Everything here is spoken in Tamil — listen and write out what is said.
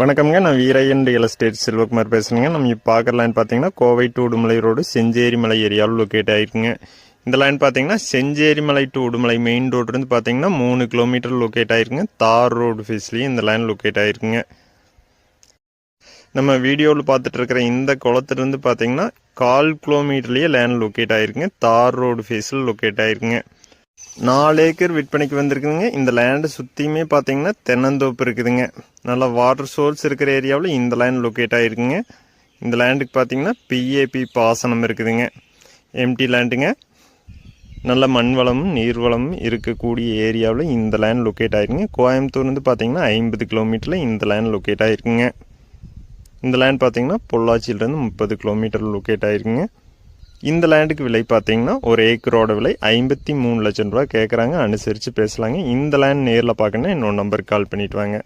வணக்கம்ங்க. நான் வீரையன் ரியல் எஸ்டேட் செல்வகுமார் பேசுகிறேங்க நம்ம இப்போ பார்க்குற லைன் பார்த்தீங்கன்னா கோவை டு உடுமலை ரோடு செஞ்சேரி மலை ஏரியாவில் லொக்கேட் ஆகிருக்குங்க இந்த லைன் பார்த்தீங்கன்னா செஞ்சேரி மலை டு உடுமலை மெயின் ரோட்லேருந்து பார்த்தீங்கன்னா மூணு கிலோமீட்டர் லொக்கேட் ஆகிருக்குங்க தார் ரோடு ஃபேஸ்லேயும் இந்த லைன் லொக்கேட் ஆகிருக்குங்க நம்ம வீடியோவில் பார்த்துட்டு இருக்கிற இந்த குளத்துலேருந்து பார்த்தீங்கன்னா கால் கிலோமீட்டர்லேயே லேண்ட் லொக்கேட் ஆகிருக்குங்க தார் ரோடு ஃபேஸில் லொக்கேட் ஆகிருக்குங்க நாலு ஏக்கர் விற்பனைக்கு வந்திருக்குதுங்க. இந்த லேண்டு சுற்றியுமே பார்த்தீங்கன்னா தென்னந்தோப்பு இருக்குதுங்க. நல்லா வாட்டர் சோர்ஸ் இருக்கிற ஏரியாவில் இந்த லேண்ட் லொக்கேட் ஆகிருக்குங்க இந்த லேண்டுக்கு பார்த்தீங்கன்னா பிஏபி பாசனம் இருக்குதுங்க. எம்டி லேண்டுங்க நல்ல மண் வளமும் நீர் வளமும் இருக்கக்கூடிய ஏரியாவில் இந்த லேண்ட் லொக்கேட் ஆகிருக்குங்க கோயம்புத்தூர்லேருந்து பார்த்தீங்கன்னா ஐம்பது கிலோமீட்டரில் இந்த லேண்ட் லொக்கேட் ஆகிருக்குங்க இந்த லேண்ட் பார்த்தீங்கன்னா பொள்ளாச்சியிலேருந்து முப்பது கிலோமீட்டர் லொக்கேட் ஆகிருக்குங்க இந்த லேண்டுக்கு விலை பார்த்தீங்கன்னா ஒரு ஏக்கரோட விலை ஐம்பத்தி மூணு லட்சம் ரூபா கேட்குறாங்க அனுசரித்து பேசலாங்க. இந்த லேண்ட் நேரில் பார்க்கணுன்னா இன்னொரு நம்பருக்கு கால் பண்ணிவிட்டு வாங்க.